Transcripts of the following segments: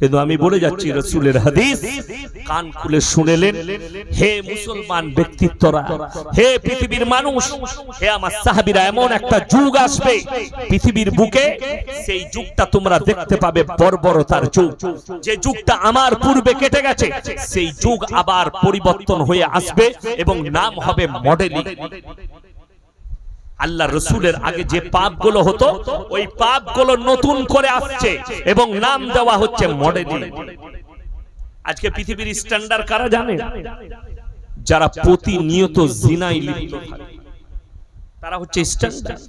কিন্তু আমি বলে যাচ্ছি, রসুলের হাদিস কান খুলে শুনেলেন, হে মুসলমান ব্যক্তিত্বরা, হে পৃথিবীর মানুষ, হে আমার সাহাবিরা, এমন একটা যুগ আসবে, পৃথিবীর বুকে সেই যুগটা তোমরা দেখতে পাবে, বর্বরতার যুগ। যে যুগটা আমার পূর্বে কেটে গেছে, সেই যুগ আবার পরিবর্তন হয়ে আসবে এবং নাম হবে মডেলিং। আল্লাহ রসুলের আগে যে পাপগুলো হতো, ওই পাপগুলো নতুন করে আসছে এবং নাম দেওয়া হচ্ছে মডেলিং আজকে পৃথিবীর স্ট্যান্ডার্ড কারা জানে? যারা প্রতিনিয়ত জিনাই লিপ্ত তারা হচ্ছে স্ট্যান্ডার্ড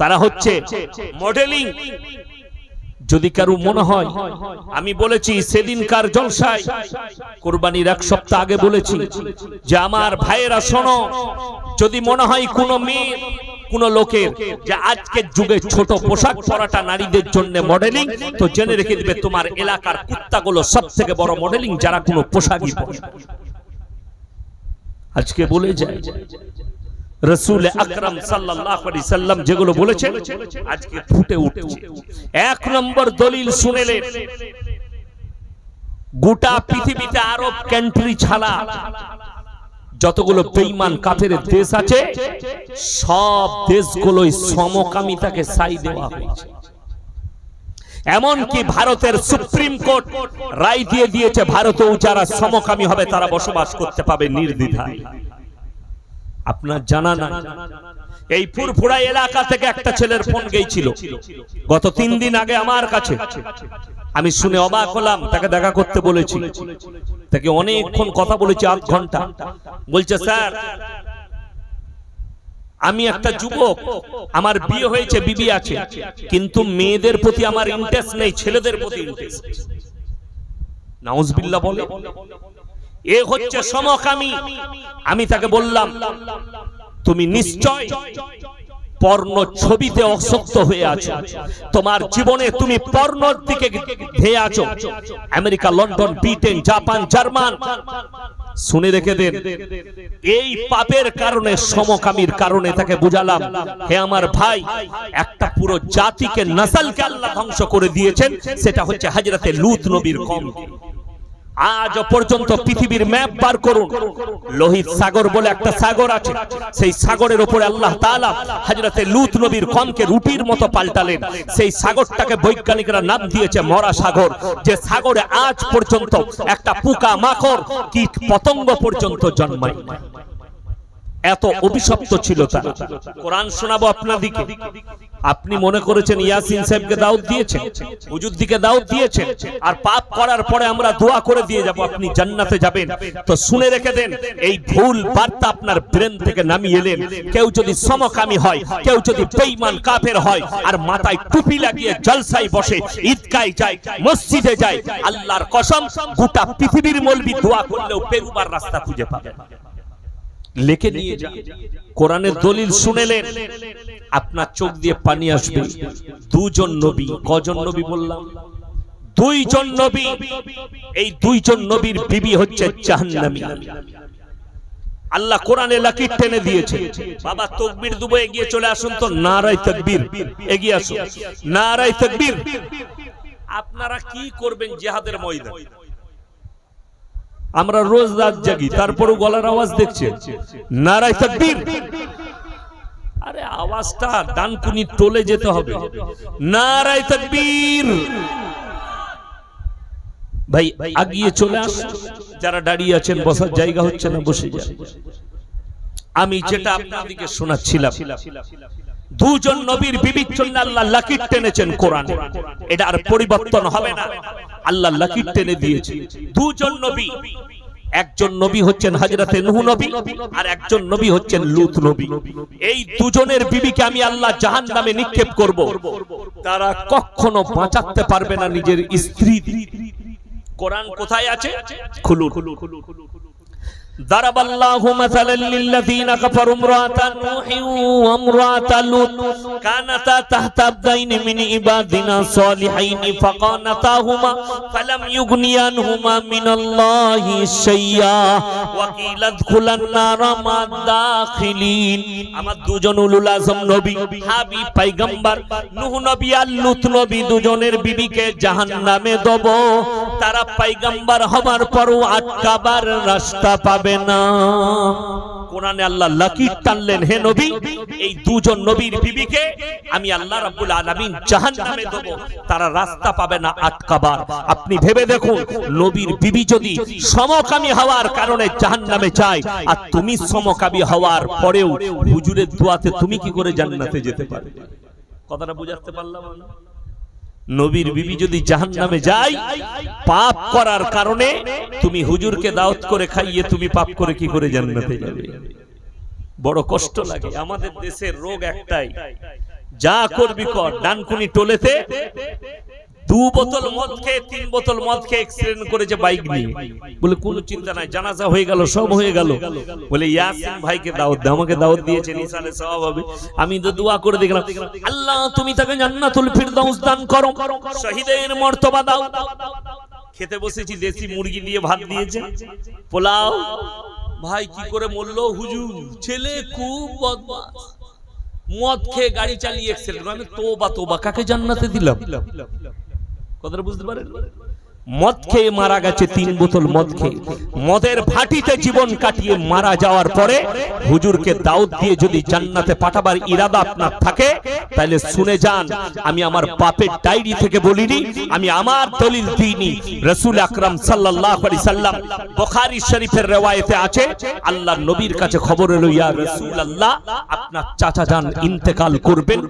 তারা হচ্ছে মডেলিং যদি কারও মনে হয়, আমি বলেছি সেদিনকার জলসায়, কোরবানির এক সপ্তাহ আগে বলেছি যে, আমার ভাইয়েরা, শোনো, যদি মনে হয় কোন মেয়ে, কোন লোকের যে আজকের যুগে ছোট পোশাক পরাটা নারীদের জন্য মডেলিং তো জেনে রেখে দিবে, তোমার এলাকার কুত্তাগুলো সব থেকে বড় মডেলিং যারা কোনো পোশাকই পরে আজকে বলে যায় রসুল আকরাম সাল্লাম যেগুলো বলেছেন আজকে ফুটে উঠছে। এক নম্বর দলিল শুনেলেন গোটা পৃথিবীতে আরব কান্ট্রি ছাড়া যতগুলো বেঈমান কাফের দেশ আছে সব দেশগুলোই সমকামিতাকে সাই দেওয়া হয়েছে। এমনকি ভারতের সুপ্রিম কোর্ট রায় দিয়ে দিয়েছে ভারতেও যারা সমকামী হবে তারা বসবাস করতে পাবে নির্দ্বিধায়। আপনার জানা না এই ফুরফুরা এলাকা থেকে একটা ছেলের ফোন গেছিল গত তিন দিন আগে আমার কাছে। আমি শুনে অবাক হলাম, তাকে দেখা করতে বলেছি। তাকে অনেকক্ষণ কথা বলেছি আধ ঘণ্টা। বলছে, স্যার, আমি একটা যুবক। আমার বিয়ে হয়েছে, বিবি আছে। কিন্তু মেয়েদের প্রতি আমার ইন্টারেস্ট নেই, ছেলেদের প্রতি ইন্টারেস্ট নাউজবিল্লাহ বলে। এ হচ্ছে সমকামী। আমি তাকে বললাম, তুমি নিশ্চয় পর্ণ ছবিতে অসক্ত হয়ে আছো। তোমার জীবনে তুমি পর্ণর দিকে ধেয়ে আছো। America, London, Britain, Japan, German, শুনে রেখে দেন। এই পাপের কারণে, সমকামীর কারণে তাকে বুঝালাম, হে আমার ভাই, একটা পুরো জাতিকে নসলকে আল্লাহ ধ্বংস করে দিয়েছেন, সেটা হচ্ছে হাজরতে লুত নবীর কম আজ পর্যন্ত পৃথিবীর ম্যাপ বার করুন। লোহিত সাগর বলে একটা সাগর আছে। সেই সাগরের উপরে আল্লাহ তাআলা হযরতে লুত নবীর কমকে রুটির মতো পাল্টালেন। সেই সাগরটাকে বৈজ্ঞানিকরা নাম দিয়েছে মরা সাগর। যে সাগরে আজ পর্যন্ত একটা পোকা মাকড় কীট পতঙ্গ পর্যন্ত জন্মায়। এত অভিশপ্ত ছিল তারা। কোরআন শোনাবো আপনাদিকে। আপনি মনে করেছেন ইয়াসিন সাহেবকে দাউদ দিয়েছেন? হুজুরদিকে দাউদ দিয়েছেন। আর পাপ করার পরে আমরা দোয়া করে দিয়ে যাব আপনি জান্নাতে যাবেন। তো শুনে রেখে দেন এই ভুল বার্তা আপনার ব্রেন থেকে নামিয়ে এলেন। কেউ যদি সমকামী হয় কেউ যদি বেঈমান কাফের হয় আর মাথায় টুপি লাগিয়ে জলসায় বসে ঈদগায় যায় মসজিদে যায় আল্লাহর কসম গোটা পৃথিবীর মলবি দোয়া করলেও পেরুবার রাস্তা খুঁজে পাবে লেখে নিয়ে যান কোরআনের দলিল শুনেলেন আপনার চোখ দিয়ে পানি আসবে। দুজন নবী কজন নবী বললাম? দুইজন নবী। এই দুইজন নবীর বিবি হচ্ছে জাহান্নামী। আল্লাহ কোরআনে লাকির টেনে দিয়েছে। বাবা তকবীর দুবো এগিয়ে চলে আসুন তো। নারাই তকবীর। এগিয়ে আসুন। নারাই তকবীর। আপনারা কি করবেন জিহাদের ময়দান? আমরা রোজ রাত জাগি, তারপরও গলার আওয়াজ দেখছেন। নারাই তাকবীর। আরে আওয়াজটা ডানকুনি টোলে যেতে হবে। নারাই তাকবীর। ভাই, আগিয়ে চলে আস। যারা দাঁড়িয়ে আছেন, বসার জায়গা হচ্ছে না, বসে যান। আমি যেটা আপনাদেরকে শোনাচ্ছিলাম, দুজন নবীর বিবির জন্য আল্লাহ লাকির টেনেছেন কোরআনে। এটা আর পরিবর্তন হবে না। আল্লাহ লাকির টেনে দিয়েছে। দুজন নবী। একজন নবী হচ্ছেন হাজরাতে নুহ নবী আর একজন নবী হচ্ছেন লুত নবী। এই দুজনের বিবিকে আমি আল্লাহ জাহান নামে নিক্ষেপ করব। তারা কখনো বাঁচাতে পারবে না নিজের স্ত্রী। কোরআন কোথায় আছে? খুলুন। ضرب الله مثلا للذين كفروا امرأة نوح وامرأة لوط كانتا تحت عبدين من عبادنا صالحين فقانتاهما فلم يغني عنهما من الله شيئا وقيل ادخلا النار مع الداخلين আমার দুজন উলুল আজম নবী হাবিব পয়গম্বর নূহ নবী আর লূত নবী দুজনের বিবিকে জাহান্নামে দেব তারা পয়গম্বর হবার পরও আটকাবার রাস্তা পাবে না। কোরআনে আল্লাহ লাকির টানলেন, হে নবী, এই দুজন নবীর বিবিকে আমি আল্লাহ রাব্বুল আলামিন জাহান্নামে দেব। তারা রাস্তা পাবে না আটকাবার আপনি ভেবে দেখুন, নবীর বিবি যদি সমকামী হওয়ার কারণে জাহান্নামে যায়, আর তুমি সমকামী হওয়ার পরেও হুজুরের দোয়াতে তুমি কি করে জান্নাতে যেতে পারবে? কথাটা বুঝাতে পারলাম না? নবীর বিবি যদি জাহান নামে যাই পাপ করার কারণে তুমি হুজুরকে দাওয়াত করে খাইয়ে তুমি পাপ করে কি করে জান্নাতে যাবে? বড় কষ্ট লাগে। আমাদের দেশের রোগ একটাই। যা করবি কর। ডানকুনি টোলেতে দু বোতল মদ খেয়ে, তিন বোতল মদ খেয়ে এক্সিডেন্ট করেছে বাইক নিয়ে। বলে, কোনো চিন্তা নাই, জানাজা হয়ে গেল, সব হয়ে গেল। বলে, ইয়াসিন ভাইকে দাওয়াত দে, আমাকে দাওয়াত দিয়েছে নিসালে সওয়াব হবে। আমি তো দোয়া করে দেখলাম, আল্লাহ, তুমি তাকে জান্নাতুল ফিরদাউস দান করো। শহীদের মর্তবা দাও। খেতে বসেছি, দেশি মুরগি দিয়ে ভাত দিয়েছে। পোলাও। ভাই, কি করে মরলো? হুজুর, ছেলে খুব বদমাস মদ খেয়ে গাড়ি চালিয়ে এক্সিডেন্ট আমি তোবা তোবা, কাকে জান্নাতে দিলাম? কথাটা বুঝতে পারেন? মদ খেয়ে মারা গেছে তিন বোতল মদ খেয়ে। মদের ভাটিতে জীবন কাটিয়ে মারা যাওয়ার পরে হুজুরকে দাউদ দিয়ে যদি জান্নাতে পাঠাবার ইরাদা আপনার থাকে, তাহলে শুনে যান, আমি আমার বাপের ডায়েরি থেকে বলিনি, আমি আমার দলিল দিইনি। রসুল আকরাম সাল্লাল্লাহু আলাইহি সাল্লাম বুখারী শরীফের রওয়ায়েতে আছে আল্লাহ নবীর কাছে খবর এলো, ইয়া রাসূলুল্লাহ, আপনার চাচা যান ইন্তেকাল করবেন,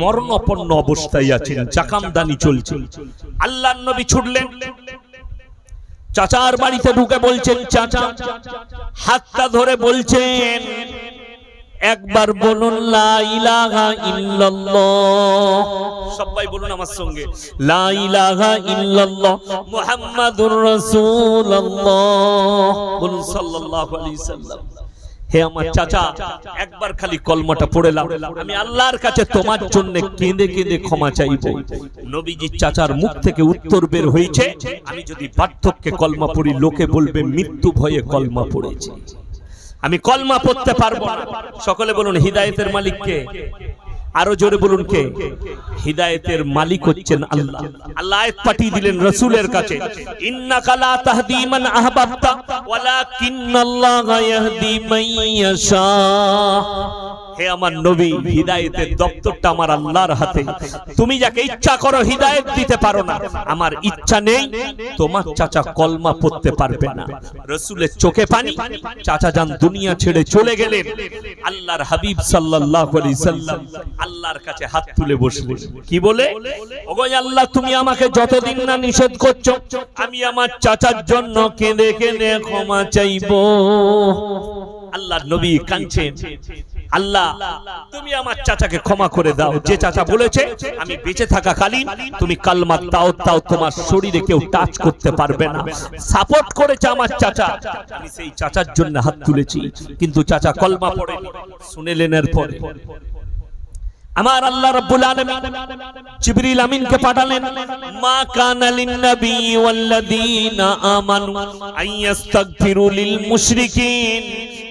মরণাপন্ন অবস্থায় আছেন, জাকামদানি চলছে। আল্লাহর নবী ছুটলেন চাচার বাড়িতে ঢুকে বলছেন চাচা হাতটা ধরে বলছেন একবার বলুন লা ইলাহা ইল্লাল্লাহ সবাই বলুন আমার সঙ্গে লা ইলাহা ইল্লাল্লাহ। মুহাম্মাদুর রাসূলুল্লাহ বলুন সাল্লাল্লাহু আলাইহি সাল্লাম হে আমার চাচা, একবার খালি কলমাটা পড়েলাম আমি আল্লাহর কাছে তোমার জন্য কেঁদে কেঁদে ক্ষমা চাইব। নবীজি চাচার মুখ থেকে উত্তর বের হয়েছে, আমি যদি পার্থক্যে কলমা পড়ি, লোকে বলবে মৃত্যু ভয়ে কলমা পড়েছে। আমি কলমা পড়তে পারব সকলে বলুন, হৃদায়তের মালিককে? আরও জোরে বলুন কে? হিদায়েতের মালিক হচ্ছেন আল্লাহ। আল্লাহ পাঠিয়ে দিলেন রসুলের কাছে। আহবাবতা হে আমার নবী, হিদায়েতের দপ্তরটা আমার আল্লাহর হাতে। তুমি যাকে ইচ্ছা করো হিদায়েত দিতে পারো না। আমার ইচ্ছা নেই, তোমার চাচা কলমা পড়তে পারবে না। রসুলের চোখে পানি, চাচা যান দুনিয়া ছেড়ে চলে গেলেন। আল্লাহর হাবিব সাল্লাম আল্লাহর কাছে হাত তুলে বসলেন। কি বলে? ওগো আল্লাহ, তুমি আমাকে যতদিন না নিষেধ করছ, আমি আমার চাচার জন্য কেঁদে কেঁদে ক্ষমা চাইব। আল্লাহ নবী কাঁদছেন। আল্লাহ তুমি আমার চাচাকে ক্ষমা করে দাও। যে চাচা বলেছে আমি বেঁচে থাকা কালীন তুমি কালমা তাও তাও তোমার শরীরে কেউ টাচ করতে পারবে না। সাপোর্ট করেছে আমার চাচা। আমি সেই চাচার জন্য হাত তুলেছি। কিন্তু চাচা কলমা পড়ে। শুনেলেন এর পরে। আমার আল্লাহ রাব্বুল আলামিন জিবরিল আমিনকে পাঠালেন মা কানা নবী ওয়াল্লাযীনা আমানু আইয়াস্তাগফিরু লিল মুশরিকিন।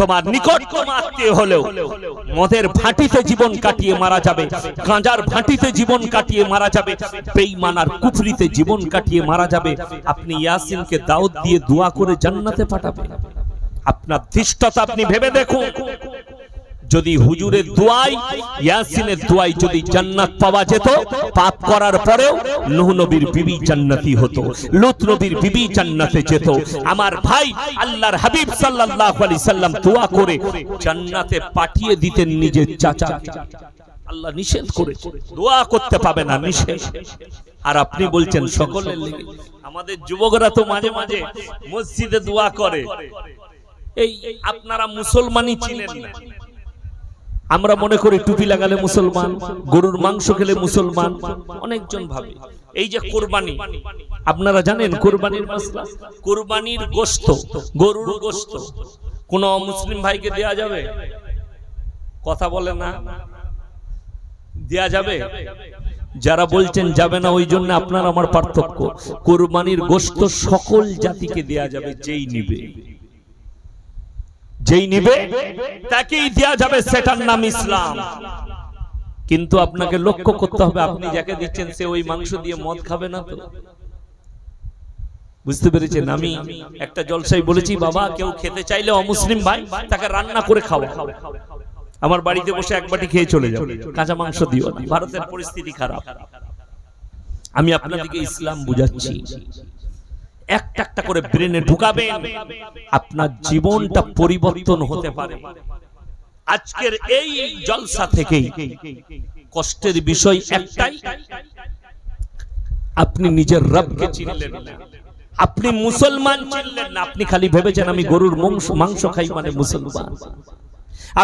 তোমার নিকটতম আত্মীয় হলেও মদের ভাটিতে জীবন কাটিয়ে মারা যাবে। গাঁজার ভাটিতে জীবন কাটিয়ে মারা যাবে। বেঈমান আর কুফরিতে জীবন কাটিয়ে মারা যাবে। আপনি ইয়াসিনকে দাউদ দিয়ে দোয়া করে জান্নাতে পাঠাবেন। আপনার ধৃষ্টতা আপনি ভেবে দেখুন। যদি হুজুরের দোয়াই, ইয়াসিনের দোয়াই যদি জান্নাত পাওয়া যেত, পাপ করার পরেও নূহ নবীর বিবি জান্নাতি হতো, লুত নবীর বিবি জান্নাতে যেত। আমার ভাই আল্লাহর হাবিব সাল্লাল্লাহু আলাইহি সাল্লাম দোয়া করে জান্নাতে পাঠিয়ে দিতেন নিজের চাচা। আল্লাহ নিষেধ করে দোয়া করতে পাবে না, নিষেধ। আর আপনি বলছেন সকলের লেগে। আমাদের যুবকরা তো মাঝে মাঝে মসজিদে দোয়া করে। এই আপনারা মুসলমানই চিনেন না। আমরা মনে করি টুপি লাগালে মুসলমান, গরুর মাংস খেলে মুসলমান, অনেকজন ভাবে। এই যে কোরবানি, আপনারা জানেন কোরবানির মাসলা? কোরবানির গোস্ত গরুর গোস্ত কোন মুসলিম ভাইকে দেয়া যাবে? কথা বলে না? দেয়া যাবে? যারা বলছেন যাবে না, ওই জন্য আপনার আমার পার্থক্য। কোরবানির গোস্ত সকল জাতিকে দেয়া যাবে, যেই নিবে। যেই নিবে তাকেই দেয়া যাবে সেটার নাম ইসলাম। কিন্তু আপনাকে লক্ষ্য করতে হবে, আপনি যাকে দিচ্ছেন সে ওই মাংস দিয়ে মদ খাবে না তো। বুঝতে পেরেছেন? আমি একটা জলসাই বলেছি, বাবা, কেউ খেতে চাইলে অমুসলিম ভাই, তাকে রান্না করে খাওয়া। আমার বাড়িতে বসে এক বাটি খেয়ে চলে যাও। কাঁচা মাংস দিও। ভারতের পরিস্থিতি খারাপ। আমি আপনাদেরকে ইসলাম বুঝাচ্ছি। একটা একটা করে ব্রেনে ঢুকাবেন, আপনার জীবনটা পরিবর্তন হতে পারে। আজকের এই জলসা কষ্টের বিষয় একটাই, আপনি নিজের রবকে চিনলেন আপনি মুসলমান চিনলেন না, আপনি খালি ভেবেছেন আমি গরুর মাংস মাংস খাই মানে মুসলমান।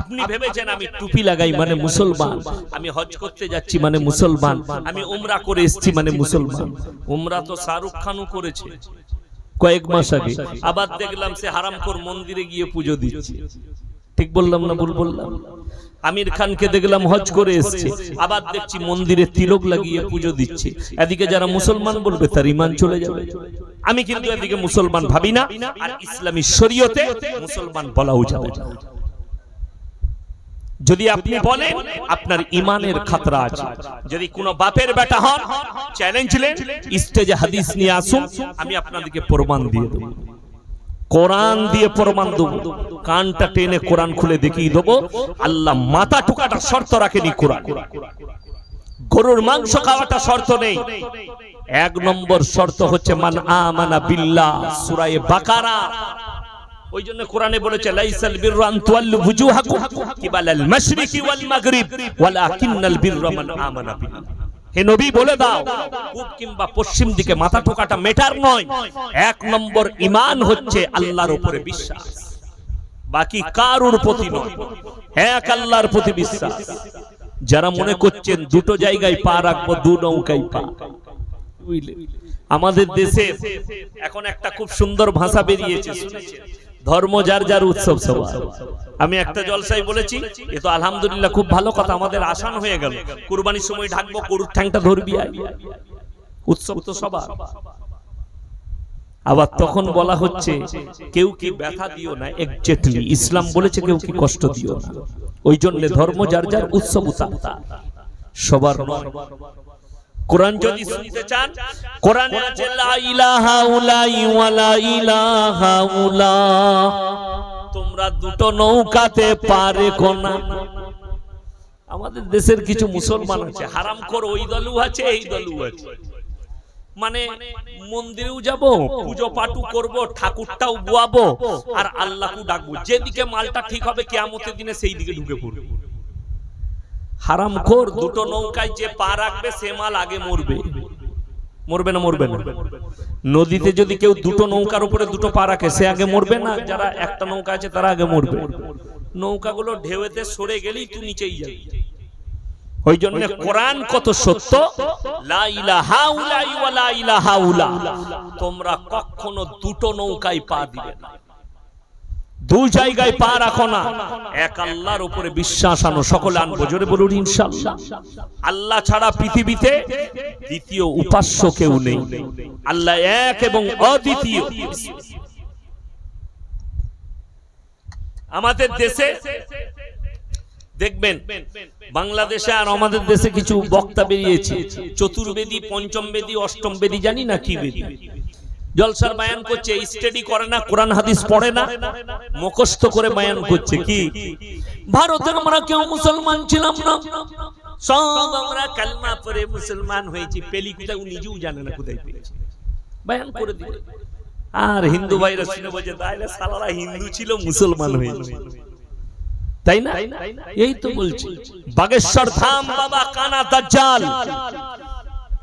আপনি ভেবেছেন আমি টুপি লাগাই মানে মুসলমান। আমি হজ করতে যাচ্ছি মানে মুসলমান। আমি উমরা করে এসেছি মানে মুসলমান। উমরা তো শাহরুখ খানও করেছে। কয়েক মাস আগে। আবার দেখলাম সে হারামপুর মন্দিরে গিয়ে পুজো দিচ্ছে। ঠিক বললাম না ভুল বললাম? আমির খানকে দেখলাম হজ করে এসছে। আবার দেখছি মন্দিরে তিলক লাগিয়ে পুজো দিচ্ছে। এদিকে যারা মুসলমান বলবে তার ইমান চলে যাবে। আমি কিন্তু এদিকে মুসলমান ভাবি না। আর ইসলামী শরীয়তে মুসলমান বলাও যাবে না। যদি আপনি বলেন আপনার ইমানের খাতরা আছে। যদি কোনো বাপের বেটা হন চ্যালেঞ্জ স্টেজে হাদিস নিয়ে আসুন আমি আপনাদেরকে প্রমাণ দিয়ে দেবো। কোরআন দিয়ে প্রমাণ দেবো। কানটা টেনে কোরআন খুলে দেখিয়ে দেবো। আল্লাহ মাথা টুকাটা শর্ত রাখেনি কোরআন। গরুর মাংস খাওয়াটা শর্ত নেই। এক নম্বর শর্ত হচ্ছে মান আমানা বিল্লাহ সূরায়ে বাকারা। ওই জন্য কোরআনে বলেছে লাইসাল বিররু আন তুওয়াল্লু বুজুহাকুম। কিবালাল মাশরিকি ওয়াল মাগরিব ওয়ালাকিন্নাল বিররা মান আমানা বিল্লাহ হে নবী বলে দাও পূব কিংবা পশ্চিম দিকে মাথা ঠোকাটা মেটার নয়। এক নম্বর ইমান হচ্ছে আল্লাহর উপরে বিশ্বাস। বাকি কারুর প্রতি নয়। এক আল্লাহর প্রতি বিশ্বাস। যারা মনে করছেন দুটো জায়গায় পা রাখব দু নৌকায় পা। আমাদের দেশে এখন একটা খুব সুন্দর ভাষা বেরিয়েছে শুনেছেন? ধর্ম যার যার উৎসব সবার। আমি একটা জলসাই বলেছি, এ তো আলহামদুলিল্লাহ খুব ভালো কথা, আমাদের আসান হয়ে গেল। কুরবানির সময় ঢাকবো, গরুর ঠ্যাংটা ধরবি উৎসব তো সবার। আবার তখন বলা হচ্ছে, কেউ কি ব্যথা দিও না একজেটলি ইসলাম বলেছে কেউ কি কষ্ট দিও না। ওই জন্য ধর্ম যার যার উৎসব উতাপ্তা সবার কোরআন যদি শুনতে চান কোরআনে আছে লা ইলাহা উলাই ওয়া লা ইলাহা উলা তোমরা দুটো নৌকাতে পারে কোনা আমাদের দেশের কিছু মুসলমান আছে হারাম কর ওই দলু আছে এই দলু আছে। মানে মন্দিরেও যাব পুজো পাটু করব ঠাকুরটাও বুয়াবো আর আল্লাহকে ডাকবো। যেদিকে মালটা ঠিক হবে কেয়ামতের দিনে সেই দিকে ঢুকে পড়বে। হারামখোর দুটো নৌকায় যে পা রাখবে সে মাল আগে মরবে। মরবে না মরবে না? নদীতে যদি কেউ দুটো নৌকার উপরে দুটো পা রাখে সে আগে মরবে না? যারা একটা নৌকা আছে তারা আগে মরবে। নৌকাগুলো ঢেউতে সরে গেলেই তুই নিচেই যাবি ওই জন্য কোরআন কত সত্য? লা ইলাহা উলাই ওয়া লা ইলাহা উলা তোমরা কখনো দুটো নৌকায় পা দিবে না। দু জায়গায় পা রাখো না। এক আল্লাহর উপরে বিশ্বাস আনো, সকলে আনব, জোরে বলুন ইনশাআল্লাহ। আল্লাহ ছাড়া পৃথিবীতে দ্বিতীয় উপাস্য কেউ নেই। আল্লাহ এক এবং অদ্বিতীয়। আমাদের দেশে দেখবেন, বাংলাদেশে আর আমাদের দেশে কিছু বক্তা বেরিয়েছে। চতুর্বেদী পঞ্চম বেদী অষ্টম বেদী জানি না কি বেদী। জলসার বায়ান করছে স্টাডি করে না, কোরআন, হাদিস পড়ে না। মুখস্থ করে বায়ান করছে কি? ভারতের আমরা কেউ মুসলমান ছিলাম না। সব আমরা কালমা পড়ে মুসলমান হয়েছি। পেলি কোথায় নিজেও জানে না কোথায় পেয়েছে। বায়ান করে দিলে। আর হিন্দু ভাইরা শুনে বলছে তাইলে সালারা হিন্দু ছিল, মুসলমান হয়েছে। তাই না? এই তো বলছি। বাগেশ্বর ধাম, বাবা, কানা, দাজ্জাল।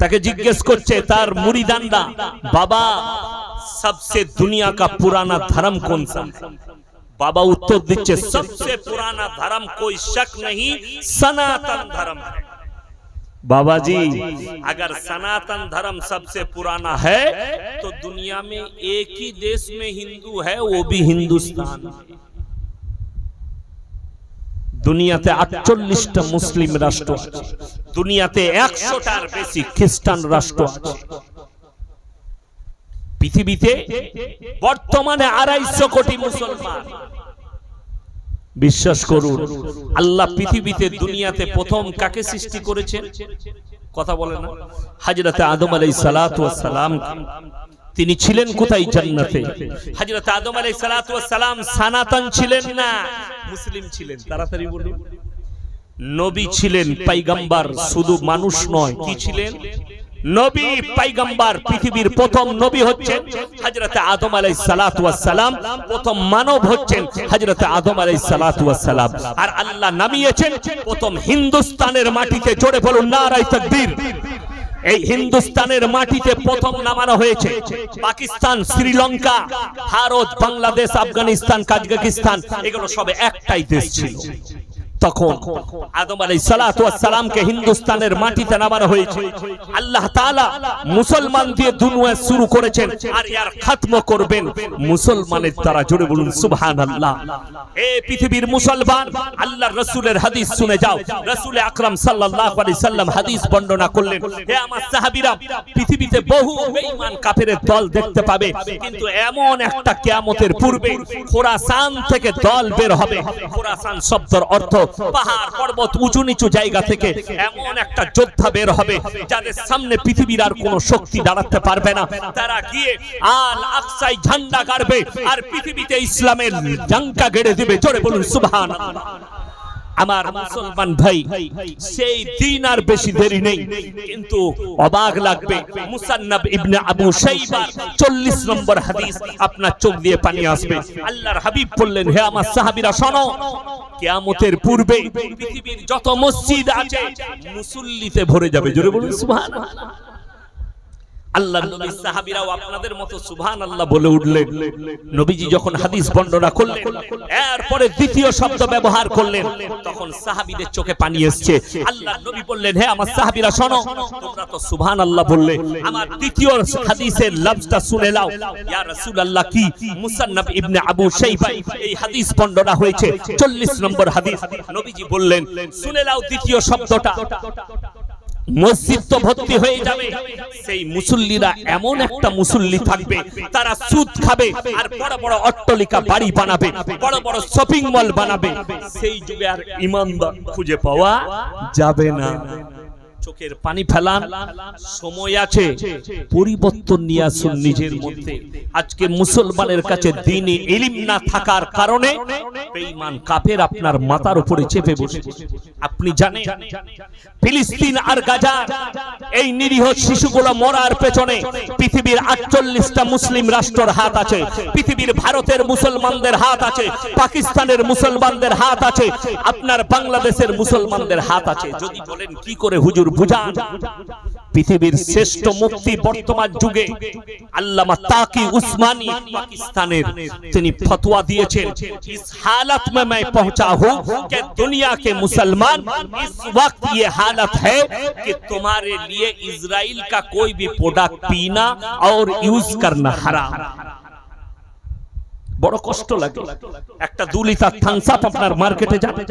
তাকে জিজ্ঞেস করছে তার মুরিদানরা বাবা सबसे दुनिया का पुराना धर्म कौन सा है बाबा उत्तर दीजिए सबसे पुराना धर्म कोई शक नहीं सनातन धर्म है बाबा जी अगर सनातन धर्म सबसे पुराना है तो दुनिया में एक ही देश में हिंदू है वो भी हिंदुस्तान है দুনিয়াতে আটচল্লিশটা মুসলিম রাষ্ট্র আছে দুনিয়াতে একশোটার বেশি খ্রিস্টান রাষ্ট্র আছে। পৃথিবীতে বর্তমানে আড়াইশো কোটি মুসলমান। বিশ্বাস করুন, আল্লাহ পৃথিবীতে দুনিয়াতে প্রথম কাকে সৃষ্টি করেছেন? কথা বলে না। হাজরতে আদম আলাই সালাম তিনি ছিলেন কোথায়? জান্নাতে। হযরত আদম আলাইহিস সালাতু সালাম সানাতন ছিলেন না, মুসলিম ছিলেন। তাড়াতাড়ি বলুন। নবী ছিলেন পয়গম্বর শুধু মানুষ নয়। কি ছিলেন? নবী পয়গম্বর পৃথিবীর প্রথম নবী হচ্ছেন হযরত আদম আলাইহিস সালাতু ওয়াস সালাম। প্রথম মানব হচ্ছেন হযরত আদম আলাইহিস সালাতু ওয়াস সালাম আর আল্লাহ নামিয়েছেন প্রথম হিন্দুস্তানের মাটিতে। জোরে বলুন নারায়ে তাকবীর। এই হিন্দুস্তানের মাটিতে প্রথম নামানো হয়েছে পাকিস্তান শ্রীলঙ্কা ভারত বাংলাদেশ আফগানিস্তান কাজকিস্তান এগুলো সব একটাই দেশ ছিল। তখন আদম আলাই সালামকে হিন্দুস্তানের মাটিতে নামানো হয়েছে। আল্লাহ মুসলমান দিয়ে দুনিয়া শুরু করেছেন আর ইয়ার খাতম করবেন মুসলমানের দ্বারা। জুড়ে বলুন, সুবহানাল্লাহ। এ পৃথিবীর মুসলমান আল্লাহর রাসূলের হাদিস শুনে যাও। রাসূল আকরাম সাল্লাল্লাহু আলাইহি সাল্লাম হাদিস বর্ণনা করলেন, হে আমার সাহাবীরা, পৃথিবীতে বহু বেঈমান কাফেরের দল দেখতে পাবে, কিন্তু এমন একটা কিয়ামতের পূর্বে খোরাসান থেকে দল বের হবে। খোরাসান শব্দের অর্থ পাহাড় পর্বত উঁচু নিচু জায়গা থেকে এমন একটা যোদ্ধা বের হবে যাদের সামনে পৃথিবীর আর কোনো শক্তি দাঁড়াতে পারবে না। তারা গিয়ে আল আকসাই ঝান্ডা গাড়বে আর পৃথিবীতে ইসলামের জাঙ্কা গেড়ে দিবে। জোরে বলুন সুবহান আমার মুসলমান ভাই, সেই দিন আর বেশি দেরি নেই। কিন্তু অবাক লাগবে, মুসান্নাব ইবনে আবু শাইবা 40 নম্বর হাদিস আপনার চোখ দিয়ে পানি আসবে। আল্লাহর হাবিব বললেন, হে আমার সাহাবীরা, শোনো, কিয়ামতের পূর্বে পৃথিবীর যত মসজিদ আছে, মুসল্লিতে ভরে যাবে। জোরে বলুন, সুবহানাল্লাহ। আল্লাহর নবী সাহাবীরাও আপনাদের মতো সুবহানাল্লাহ বলে উঠলেন। নবীজি যখন হাদিস বর্ণনা করলেন এরপরে দ্বিতীয় শব্দ ব্যবহার করলেন তখন সাহাবীদের চোখে পানি এসেছে। আল্লাহর নবী বললেন হে আমার সাহাবীরা শোনো তোমরা তো সুবহানাল্লাহ বললে। আমার দ্বিতীয় হাদিসের লফজটা শুনে নাও। ইয়া রাসূলুল্লাহ কি? মুসান্নাফ ইবনে আবু শাইবা এই হাদিস বর্ণনা হয়েছে। 40 নম্বর হাদিস। নবীজি বললেন শুনে নাও দ্বিতীয় শব্দটা। মসজিদ তো ভর্তি হয়ে যাবে। সেই মুসল্লিরা এমন একটা মুসল্লি থাকবে, তারা সুদ খাবে আর বড় বড় অট্টলিকা বাড়ি বানাবে, বড় বড় শপিং মল বানাবে। সেই যুগে আর ইমানদার খুঁজে পাওয়া যাবে না। চোখের পানি ফেলান, সময় আছে, পরিবর্তন নিয়ে আসুন নিজের মধ্যে। আজকে মুসলমানের কাছে দিনে ইলিম না থাকার কারণে বেঈমান কাফের আপনার মাথার উপরে চেপে বসে। আপনি জানেন, ফিলিস্তিন আর গাজা, এই নিরীহ শিশুগুলো মরার পেছনে পৃথিবীর আটচল্লিশটা মুসলিম রাষ্ট্রের হাত আছে, পৃথিবীর ভারতের মুসলমানদের হাত আছে, পাকিস্তানের মুসলমানদের হাত আছে, আপনার বাংলাদেশের মুসলমানদের হাত আছে। যদি বলেন কি করে হুজুর বুঝান পৃথিবীর শ্রেষ্ঠ মুক্তি বর্তমান যুগে আল্লামা তাকি উসমানী পাকিস্তানের তিনি ফতোয়া দিয়েছেন इस हालत में मैं पहुंचा हूं कि दुनिया के मुसलमान इस वक्त ये हालत है कि तुम्हारे लिए इजराइल का कोई भी प्रोडक्ट पीना और यूज करना हराम বড় কষ্ট লাগে একটা দু লিটার থামস আপ আপনার মার্কেটে যাবে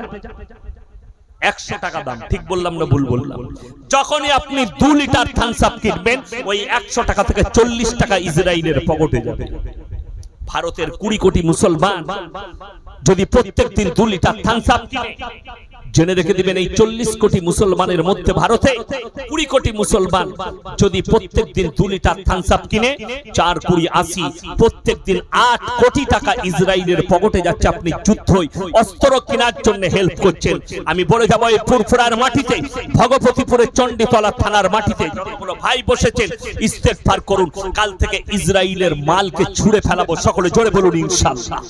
একশো টাকা দাম। ঠিক বললাম না ভুল বললাম? যখনই আপনি দু লিটার থান আপ কিনবেন ওই একশো টাকা থেকে চল্লিশ টাকা ইসরায়েলের পকেটে যাবে। ভারতের কুড়ি কোটি মুসলমান যদি প্রত্যেক দিন দু লিটার থান আপ কিনে জেনে রেখে দিবেন এই চল্লিশ কোটি মুসলমানের মধ্যে ভারতে কুড়ি কোটি মুসলমান যদি প্রত্যেক দিন দু লিটার থামস আপ কিনে চার কুড়ি আশি, প্রত্যেক দিন আট কোটি টাকা ইসরায়েলের পকেটে যাচ্ছে, আপনি যুদ্ধই অস্ত্র কেনার জন্য হেল্প করছেন। আমি বলে যাব এই ফুরফুরার মাটিতে, ভগবতীপুরের চণ্ডীতলা থানার মাটিতে ভাই বসেছেন ইস্তেগফার করুন, কাল থেকে ইসরায়েলের মালকে ছুঁড়ে ফেলাবো, সকলে জোরে বলুন ইনশাআল্লাহ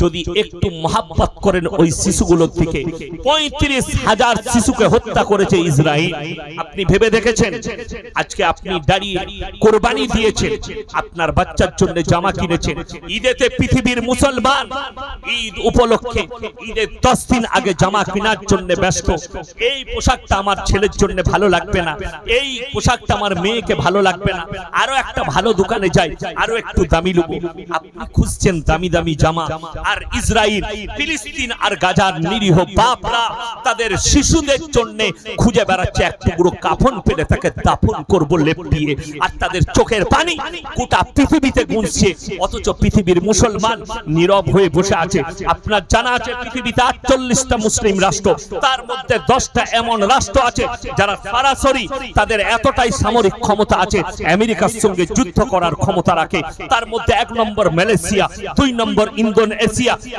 যদি একটু মহাব্বত করেন ওই শিশুগুলোর দিকে। পঁয়ত্রিশ হাজার শিশুকে হত্যা করেছে ইসরায়েল আপনি ভেবে দেখেছেন? আজকে আপনি দাঁড়িয়ে কোরবানি দিয়েছেন। আপনার বাচ্চার জন্য জামা কিনেছেন। ঈদেতে পৃথিবীর মুসলমান ঈদ উপলক্ষে ঈদের দশ দিন আগে জামা কেনার জন্য ব্যস্ত। এই পোশাকটা আমার ছেলের জন্য ভালো লাগবে না। এই পোশাকটা আমার মেয়েকে ভালো লাগবে না। আরও একটা ভালো দোকানে যাই আরও একটু দামি লুবো। আপনি খুঁজছেন দামি দামি জামা। আর ইসরায়েল ফিলিস্তিন আর গাজার নিরীহ বাপরা তাদের শিশুদের জন্য খুঁজে বেড়াচ্ছে এক টুকরো কাফন পেলে তাকে দাফন করব লেপ দিয়ে আর তাদের চোখের পানি গোটা পৃথিবীতে গুনছে, অথচ পৃথিবীর মুসলমান নীরব হয়ে বসে আছে। আপনার জানা আছে পৃথিবীতে আটচল্লিশটা মুসলিম রাষ্ট্র, তার মধ্যে দশটা এমন রাষ্ট্র আছে যারা সরাসরি তাদের এতটাই সামরিক ক্ষমতা আছে, আমেরিকার সঙ্গে যুদ্ধ করার ক্ষমতা রাখে। তার মধ্যে এক নম্বর মালয়েশিয়া, দুই নম্বর ইন্দোনেশিয়া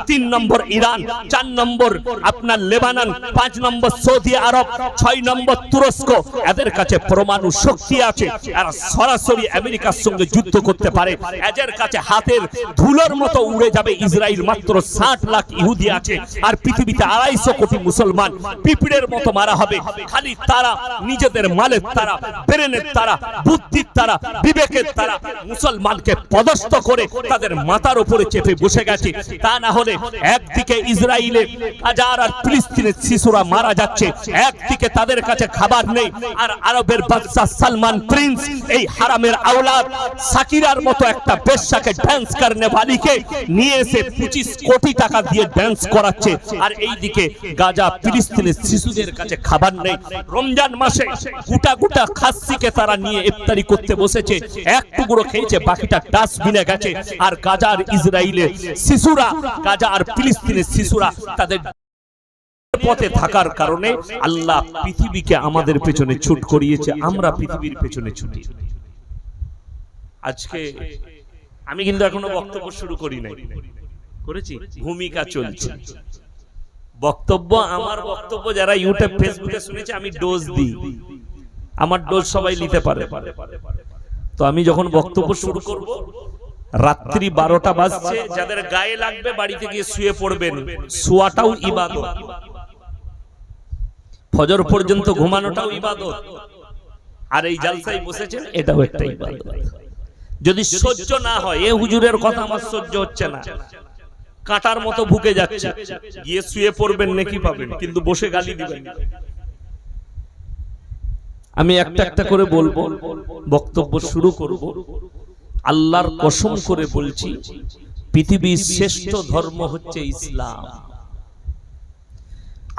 তিন নম্বর ইরান, চার নম্বর আপনার লেবানন, পাঁচ নম্বর সৌদি আরব, ছয় নম্বর তুরস্ক। এদের কাছে পরমাণু শক্তি আছে। এরা সরাসরি আমেরিকার সঙ্গে যুদ্ধ করতে পারে। এদের কাছে হাতের ধুলোর মতো উড়ে যাবে ইসরায়েল। মাত্র ষাট লাখ ইহুদি আছে আর পৃথিবীতে আড়াইশো কোটি মুসলমান। পিঁপড়ের মতো মারা হবে। খালি তারা, নিজেদের মালের তারা, ব্রেনের তারা, বুদ্ধির তারা, বিবেকের তারা, মুসলমানকে পদস্থ করে তাদের মাথার উপরে চেপে বসে গেছে। তা না হলে একদিকে ইসরায়েলে হাজার আর ফিলিস্তিনের শিশুরা মারা যাচ্ছে, একদিকে তাদের কাছে খাবার নেই, আর আরবের বাদশাহ সালমান প্রিন্স, এই হারামের আওলাদ সাকিরার মতো একটা বেশ্যাকে ড্যান্স করনে বালিকে নিয়ে এসে পঁচিশ কোটি টাকা দিয়ে ড্যান্স করাচ্ছে। আর এইদিকে গাজা ফিলিস্তিনের শিশুদের কাছে খাবার নেই। রমজান মাসে গোটা গোটা খাসিকে তারা নিয়ে ইফতারি করতে বসেছে। এক টুকরো খেয়েছে, বাকিটা ডাস্টবিনে গেছে। আর গাজার ইসরায়েলের শিশুরা গাজা আর ফিলিস্তিনের শিশুরা তাদের পথে থাকার কারণে আল্লাহ পৃথিবীকে আমাদের পেছনে ছুট করিয়েছে আমরা পৃথিবীর পেছনে ছুটি। আজকে আমি কিন্তু এখনও বক্তব্য শুরু করি নাই। করেছি? ভূমিকা চলছে। বক্তব্য আমার বক্তব্য যারা ইউটিউব ফেসবুকে শুনেছে আমি ডোজ দিই। আমার ডোজ সবাই নিতে পারে। তো আমি যখন বক্তব্য শুরু করব রাত্রি বারোটা বাজছে যাদের গায়ে লাগবে বাড়িতে গিয়ে শুয়ে পড়বেন। শোয়াটাও ইবাদত। ফজর পর্যন্ত ঘুমানোটাও ইবাদত। আর এই জালসায় বসেছেন এটাও একটা ইবাদত। যদি সহ্য না হয় এ হুজুরের কথা আমার সহ্য হচ্ছে না। কাটার মতো ভুকে যাচ্ছে। গিয়ে শুয়ে পড়বেন নাকি পাবেন কিন্তু বসে গালি দিবেন আমি একটা একটা করে বলব বক্তব্য শুরু করব। আল্লাহর কসম করে বলছি, পৃথিবীর শ্রেষ্ঠ ধর্ম হচ্ছে ইসলাম।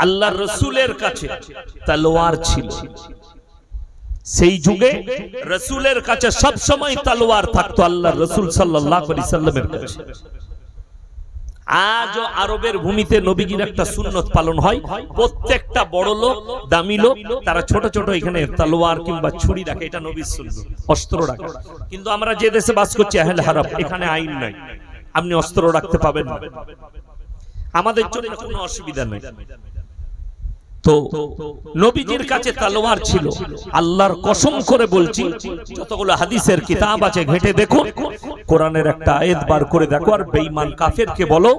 আল্লাহ রসুলের কাছে তলোয়ার ছিল। সেই যুগে রসুলের কাছে সব সময় তলোয়ার থাকতো আল্লাহ রসুল সাল্লাহ সাল্লামের কাছে। আজও আরবের ভূমিতে নবীজির একটা সুন্নত পালন হয়। প্রত্যেকটা বড় লোক, দামি লোক, তারা ছোট ছোট এখানে তালোয়ার কিংবা ছুরি রাখে, এটা নবীর সুন্নত, অস্ত্র রাখে। কিন্তু আমরা যে দেশে বাস করছি, আহলে হারাম, এখানে আইন নাই। আপনি অস্ত্র রাখতে পাবেন না। আমাদের জন্য কোনো অসুবিধা নেই। তো নবীজির কাছে তালোয়ার ছিল। আল্লাহর কসম করে বলছি, যতগুলো হাদিসের কিতাব আছে, ঘেটে দেখো কোরআনের একটা আয়েত বার করে দেখো, আর বেঈমান কাফেরকে বলো,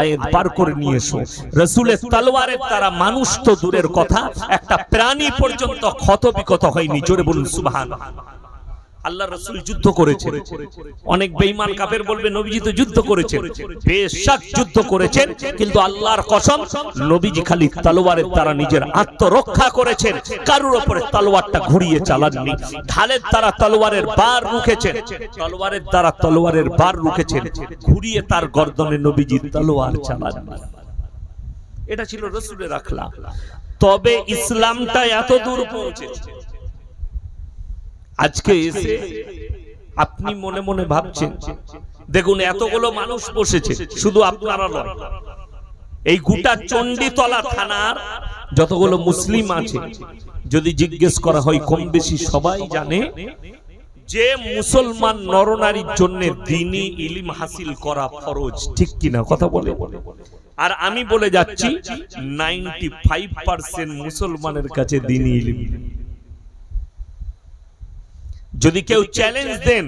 আয়েত বার করে নিয়ে এসো। রাসূলের তালোয়ারের তারা মানুষ তো দূরের কথা, একটা প্রাণী পর্যন্ত ক্ষত বিক্ষত হয়নি, জোরে বলুন সুবহানাল্লাহ আল্লাহ রসুল যুদ্ধ করেছে অনেক বেঈমান কাফের বলবে নবীজি তো যুদ্ধ করেছেন। বেশক যুদ্ধ করেছেন কিন্তু আল্লাহর কসম নবীজি খালি তলোয়ারের দ্বারা নিজের আত্মরক্ষা করেছেন। কারুর উপরে তলোয়ারটা ঘুরিয়ে চালাননি। ঢালের দ্বারা তলোয়ারের বার রুখেছেন। তলোয়ারের দ্বারা তলোয়ারের বার রুখেছেন। ঘুরিয়ে তার গর্দনে নবীজি তলোয়ার চালাননি। এটা ছিল রসুলের আখলা তবে ইসলামটা এত দূর পৌঁছেছে। আজকে এসে আপনি মনে মনে ভাবছেন দেখুন এতগুলো মানুষ বসেছে শুধু আপনারা নয়। এই গোটা চণ্ডীতলা থানার যতগুলো মুসলিম আছে যদি জিজ্ঞেস করা হয় কম বেশি সবাই জানে যে মুসলমান নরনারীর জন্য দিনই ইলিম হাসিল করা ফরজ ঠিক কিনা কথা বলে? আর আমি বলে যাচ্ছি নাইনটি ফাইভ পার্সেন্ট মুসলমানের কাছে দিনই ইলিম। নেই। যদি কেউ চ্যালেঞ্জ দেন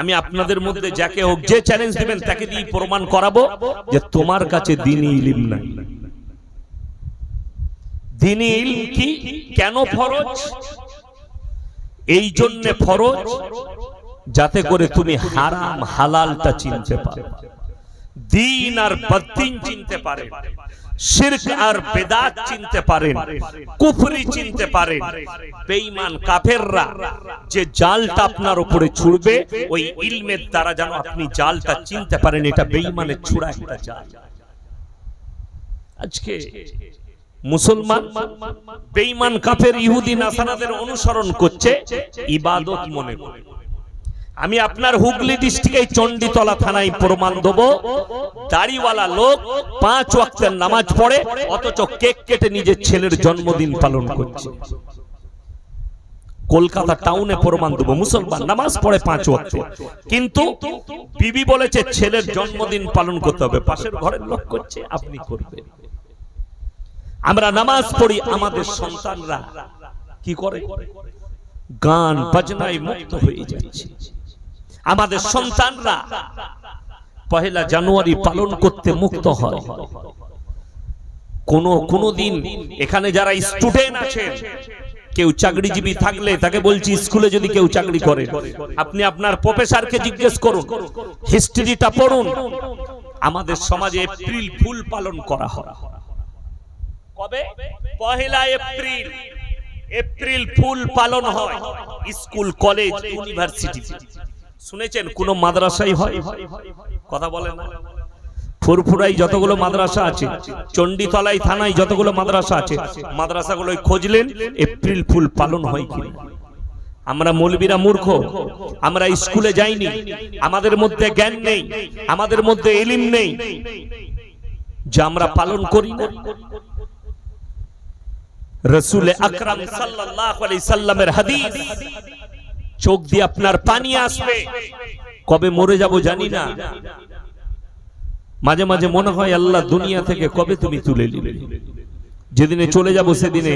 আমি আপনাদের মধ্যে যাকে হোক যে চ্যালেঞ্জ দিবেন তাকে দিয়ে প্রমাণ করাবো যে তোমার কাছে দিনই ইলিম নাই। দিনই ইলম কি? কেন ফরজ? এই জন্য ফরজ যাতে করে তুমি হারাম হালালটা চিনতে পারো। দিন আর বদ্দিন চিনতে পারে। শিরক আর বেদাত চিনতে পারেন কুফরি চিনতে পারেন। বেঈমান কাফেররা যে জালটা আপনার উপরে ছুড়বে ওই ইলমের দ্বারা যেন আপনি জালটা চিনতে পারেন এটা বেঈমানের ছুড়া একটা জাল। আজকে মুসলমান বেঈমান কাফের ইহুদি নাসারাদের অনুসরণ করছে ইবাদত মনে করে। আমি আপনার হুগলি ডিস্ট্রিক্টে চণ্ডীতলা থানায় প্রমাণ দেবো। দাড়িওয়ালা লোক পাঁচ ওয়াক্তের নামাজ পড়ে, অথচ কেক কেটে নিজের ছেলের জন্মদিন পালন করছে। কলকাতা টাউনে প্রমাণ দেবো, মুসলমান নামাজ পড়ে পাঁচ ওয়াক্ত। কিন্তু বিবি বলেছে ছেলের জন্মদিন পালন করতে হবে, পাশের ঘরের লোক করছে, আপনি করবেন। আমরা নামাজ পড়ি আমাদের সন্তানরা। কি করে? গান বাজনায় মুক্ত হয়ে যাচ্ছে। আমাদের সন্তানরা পহেলা জানুয়ারি পালন করতে মুক্ত হয়। কোন কোন দিন এখানে যারা স্টুডেন্ট আছেন কেউ চাকরিজীবী থাকলে তাকে বলছি স্কুলে যদি কেউ চাকরি করে আপনি আপনার প্রফেসরকে জিজ্ঞেস করুন হিস্ট্রিটা পড়ুন। আমাদের সমাজে এপ্রিল ফুল পালন করা হয়। কবে? পহেলা এপ্রিল। এপ্রিল ফুল পালন হয় স্কুল কলেজ ইউনিভার্সিটি। শুনেছেন কোন মাদ্রাসাই হয়? কথা বলেন ফুরফুরাই যতগুলো মাদ্রাসা আছে চণ্ডীতলাই থানায় যতগুলো মাদ্রাসা আছে মাদ্রাসাগুলো খুঁজলেন এপ্রিল ফুল পালন হয় কি আমরা মৌলবীরা মূর্খ আমরা স্কুলে যাইনি আমাদের মধ্যে জ্ঞান নেই আমাদের মধ্যে এলিম নেই যা আমরা পালন করি না। রসুল আকরাম সাল্লাল্লাহু আলাইহি সাল্লামের হাদিস চোখ দিয়ে আপনার পানি আসবে। কবে মরে যাব জানি না। মাঝে মাঝে মনে হয় আল্লাহ দুনিয়া থেকে কবে তুমি তুলে নিবে। যেদিনে চলে যাব সেদিনে